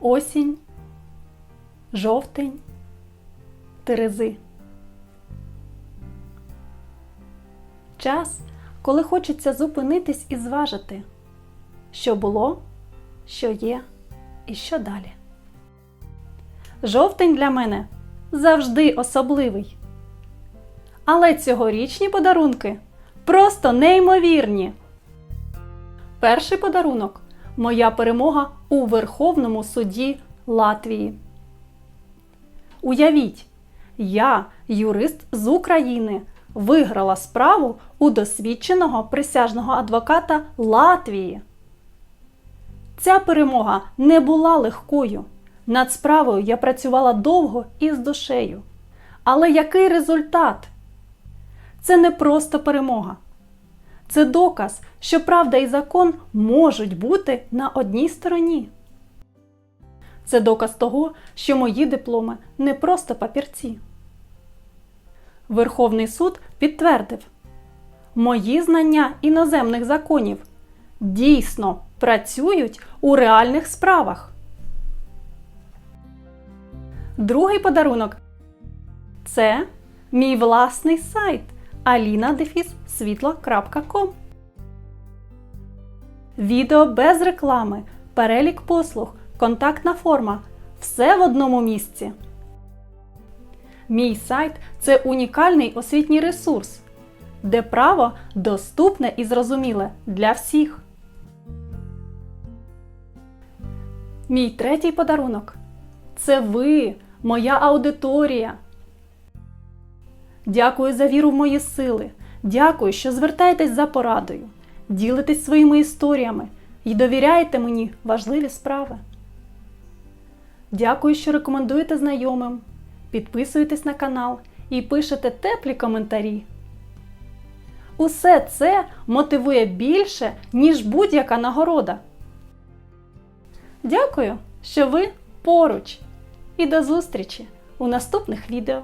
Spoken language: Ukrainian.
осінь, жовтень, терези. Час, коли хочеться зупинитись і зважити, що було, що є і що далі. Жовтень для мене завжди особливий. Але цьогорічні подарунки просто неймовірні. Перший подарунок моя перемога у Верховному суді Латвії. Уявіть, я, юрист з України, виграла справу у досвідченого присяжного адвоката Латвії. Ця перемога не була легкою. Над справою я працювала довго і з душею. Але який результат? Це не просто перемога. Це доказ, що правда і закон можуть бути на одній стороні. Це доказ того, що мої дипломи не просто папірці. Верховний суд підтвердив, мої знання іноземних законів дійсно працюють у реальних справах. Другий подарунок це мій власний сайт alina-світло.com Відео без реклами, перелік послуг, контактна форма все в одному місці. Мій сайт це унікальний освітній ресурс, де право доступне і зрозуміле для всіх. Мій третій подарунок це ви, моя аудиторія. Дякую за віру в мої сили. Дякую, що звертаєтесь за порадою, ділитесь своїми історіями і довіряєте мені важливі справи. Дякую, що рекомендуєте знайомим, підписуєтесь на канал і пишете теплі коментарі. Усе це мотивує більше, ніж будь-яка нагорода. Дякую, що ви поруч. І до зустрічі у наступних відео.